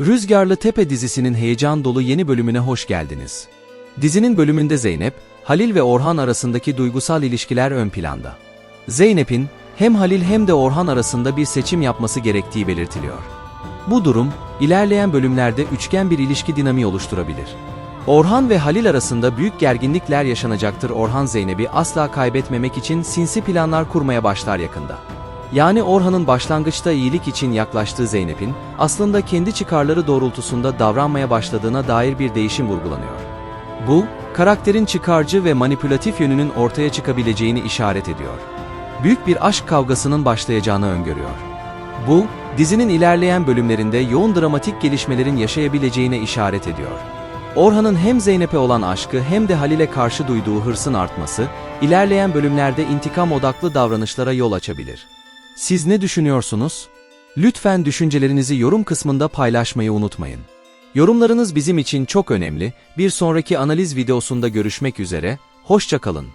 Rüzgarlı Tepe dizisinin heyecan dolu yeni bölümüne hoş geldiniz. Dizinin bölümünde Zeynep, Halil ve Orhan arasındaki duygusal ilişkiler ön planda. Zeynep'in hem Halil hem de Orhan arasında bir seçim yapması gerektiği belirtiliyor. Bu durum, ilerleyen bölümlerde üçgen bir ilişki dinamiği oluşturabilir. Orhan ve Halil arasında büyük gerginlikler yaşanacaktır. Orhan Zeynep'i asla kaybetmemek için sinsi planlar kurmaya başlar yakında. Yani Orhan'ın başlangıçta iyilik için yaklaştığı Zeynep'in, aslında kendi çıkarları doğrultusunda davranmaya başladığına dair bir değişim vurgulanıyor. Bu, karakterin çıkarcı ve manipülatif yönünün ortaya çıkabileceğini işaret ediyor. Büyük bir aşk kavgasının başlayacağını öngörüyor. Bu, dizinin ilerleyen bölümlerinde yoğun dramatik gelişmelerin yaşayabileceğine işaret ediyor. Orhan'ın hem Zeynep'e olan aşkı hem de Halil'e karşı duyduğu hırsın artması, ilerleyen bölümlerde intikam odaklı davranışlara yol açabilir. Siz ne düşünüyorsunuz? Lütfen düşüncelerinizi yorum kısmında paylaşmayı unutmayın. Yorumlarınız bizim için çok önemli. Bir sonraki analiz videosunda görüşmek üzere, hoşça kalın.